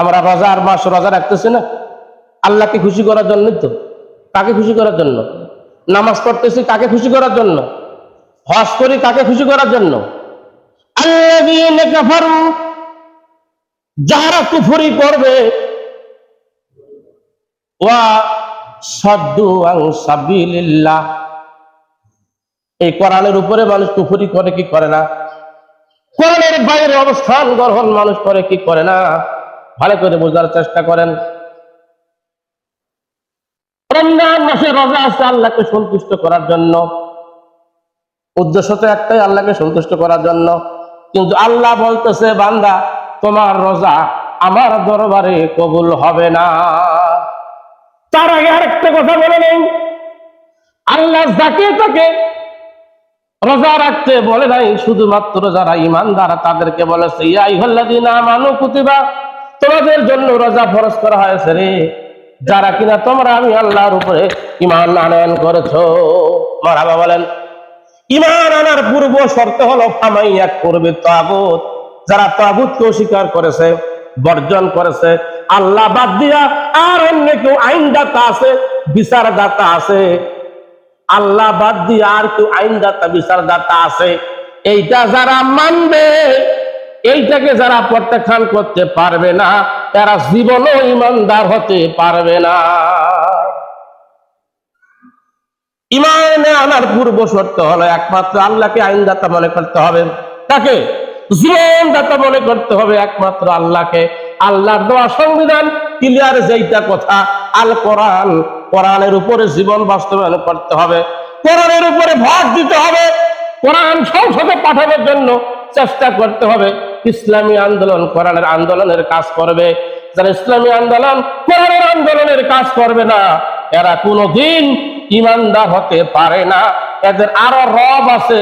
আমরা রোজার মাস রোজা রাখতেছি না? আল্লাহকে খুশি করার জন্যই তো। কাকে খুশি করার জন্য? নামাজ পড়তেছি কাকে খুশি করার জন্য? হজ করি কাকে খুশি করার জন্য? যারা কুফরি করবে, ওয়া এই কোরআনের উপরে মানুষ কুফরি করে কি করে না? কোরআনের বাইরে অবস্থান গ্রহণ মানুষ করে কি করে না? ভালো করে বোঝার চেষ্টা করেন। রমজান মাসে রোজা আছে আল্লাহকে সন্তুষ্ট করার জন্য। উদ্দেশ্য তো একটাই, আল্লাহকে সন্তুষ্ট করার জন্য। কিন্তু আল্লাহ বলতেছে, বান্দা, তোমার রোজা আমার দরবারে কবুল হবে না। তার আগে আরেকটা কথা বলে নেই। আল্লাহ যাকে তাকে রোজা রাখতে বলে নাই, শুধুমাত্র যারা ইমানদার তাদেরকে বলেছে ইয়াই হল্লাদিনা মানু কুতিবা তোমাদের জন্য রোজা ফরজ করা হয়েছে রে। যারা কিনা তোমরা, আমি আল্লাহর উপরে ইমান আনয়ন করেছ। মারাবা বলেন ইমান আনার পূর্ব শর্ত হলো ফামাইয়া করবে তাগুত। যারা তাগুতকে অস্বীকার করেছে, বর্জন করেছে, আল্লাহ বাদ দিয়া আর অন্য কেউ আইনদাতা আছে, বিচারদাতা আছে। আল্লাহ বাদ দিয়ে আর কেউ আইনদাতা, বিচারদাতা আছে। এইটা যারা মানবে এইটাকে যারা প্রত্যাখ্যান করতে পারবে না, তারা জীবনও ইমানদার হতে পারবে না। ইমানে আনার পূর্ব শর্ত হলো একমাত্র আল্লাহকে আইনদাতা মনে করতে হবে। তাকে জীবনদাতা মনে করতে হবে একমাত্র আল্লাহকে। আল্লাহর দেওয়া সংবিধান ক্লিয়ার যেইটা কথা, আল কোরআন, কোরআনের উপরে জীবন বাস্তবায়ন করতে হবে। কোরআনের উপরে ভর দিতে হবে। কোরআন সংসদে পাঠানোর জন্য চেষ্টা করতে হবে। ইসলামী আন্দোলন কোরআনের আন্দোলনের কাজ করবে। যারা ইসলামী আন্দোলন, কোরআনের আন্দোলনের কাজ করবে না, এরা কোনোদিন ইমানদার হতে পারে না। এদের আরও রব আছে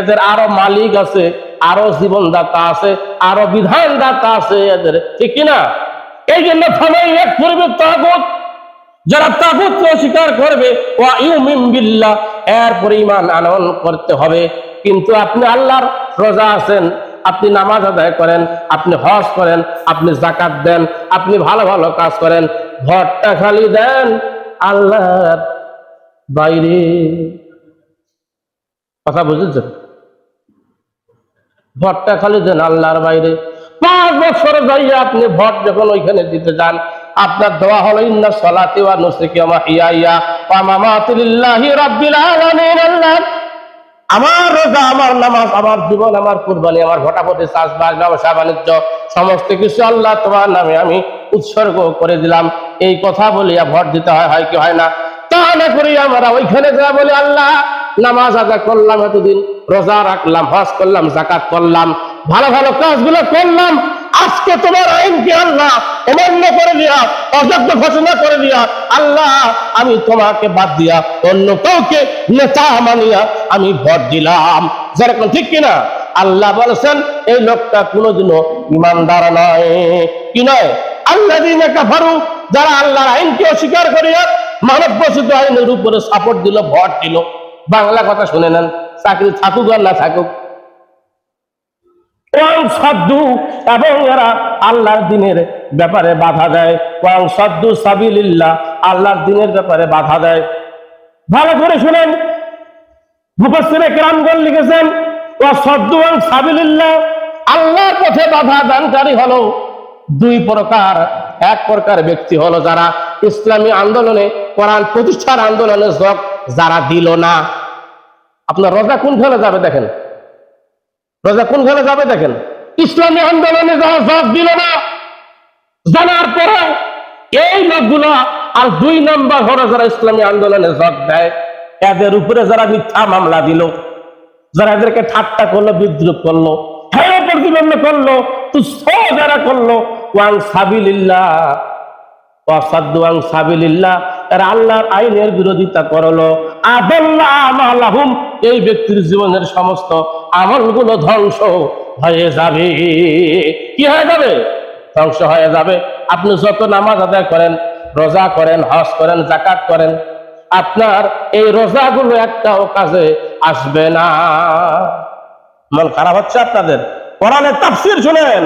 এদের আরও মালিক আছে, আরও জীবনদাতা আছে, আরও বিধানদাতা আছে এদের, ঠিক কিনা এই জন্য থামাই এক করবে তাগুত, যারা তাগুতকে অস্বীকার করবে ও ইউমিন বিল্লাহ এর পরিমাণ আনয়ন করতে হবে। কিন্তু আপনি আল্লাহর রোজা আছেন আপনি নামাজ আদায় করেন, আপনি হজ করেন, আপনি জাকাত দেন, আপনি ভালো ভালো কাজ করেন, ঘরটা খালি দেন আল্লাহর বাইরে। কথা বুঝেছেন? ভোটটা খালি দেন আল্লাহর বাইরে। পাঁচ বছর যাইয়া আপনি ভোট যখন ওইখানে দিতে যান, আপনার দোয়া হলো, ইন্না সলাতি ওয়া নুসুকি ওয়া মাহিয়ায়া ওয়া মামাতি লিল্লাহি রাব্বিল আলামিন আল্লাহ। আমার রোজা, আমার নামাজ, আমার জীবন, আমার কুরবানি, আমার ঘটাপতি চাষবাস, ব্যবসা, বাণিজ্য, সমস্ত কিছু আল্লাহ তোমার নামে আমি উৎসর্গ করে দিলাম। এই কথা বলিয়া ভর দিতে হয় হয় কি হয় না? তা না করি আমরা ওইখানে যা বলি, আল্লাহ, নামাজ আদা করলাম এতদিন, রোজা রাখলাম, হজ করলাম জাকাত করলাম, ভালো ভালো কাজগুলো করলাম। আজকে তোমার আইনকে আল্লাহ? অমান্য করে দিয়া, অযোগ্য ঘোষণা করে দিয়া, আল্লাহ, আমি তোমাকে বাদ দিয়া অন্য কাউকে নেতা মানিয়া আমি ভোট দিলাম। যেরকম ঠিক কিনা? আল্লাহ বলেছেন, এই লোকটা কোনোদিনও ইমানদার নয়। কি নয়? আল্লাহ কাফারু, যারা আল্লাহর আইনকে অস্বীকার করিয়া মানব প্রসিদ্ধ আইনের উপরে সাপোর্ট দিল, ভোট দিল। বাংলা কথা শুনে নেন, চাকরি থাকুক আর না থাকুক। এবং এরা আল্লাহর দিনের ব্যাপারে বাধা দেয়। ওয়াং সাদ্দু সাবিলিল্লাহ, আল্লাহর দিনের ব্যাপারে বাধা দেয়। ভালো করে শুনেন। মুফাসসিরে কেরামগণ লিখেছেন ওয়া সাদ্দু ওয়াং সাবিলিল্লাহ, আল্লাহর পথে বাধা দানকারী হলো দুই প্রকার। এক প্রকার ব্যক্তি হলো যারা ইসলামী আন্দোলনে, কোরআন প্রতিষ্ঠার আন্দোলনে যোগ যারা দিল না। আপনার রোজা কোন ফেলে যাবে দেখেন। রোজা কোন খেলে যাবে দেখেন? ইসলামী আন্দোলনে যারা জব দিল না। জানার পরে এই লোকগুলো আর দুই নম্বর হলো যারা ইসলামী আন্দোলনে জব দেয়, এদের উপরে যারা মিথ্যা মামলা দিল, যারা এদেরকে ঠাট্টা করল, বিদ্রুপ করল হ্যাঁ প্রতিবন্ধ করল যারা করল, ওয়াং সাবিলিল্লাহ ওয়াসাদ্দুয়াং সাবিলিল্লাহ, এরা আল্লাহর আইনের বিরোধিতা করল। আদাল্লাহ এই ব্যক্তির জীবনের সমস্ত আমলগুলো ধ্বংস হয়ে যাবে। কি হয়ে যাবে? ধ্বংস হয়ে যাবে। আপনি যত নামাজ আদায় করেন, রোজা করেন, হজ করেন জাকাত করেন, আপনার এই রোজাগুলো একটাও কাজে আসবে না। মন খারাপ হচ্ছে আপনাদের? কোরআনের তাফসির শুনেন।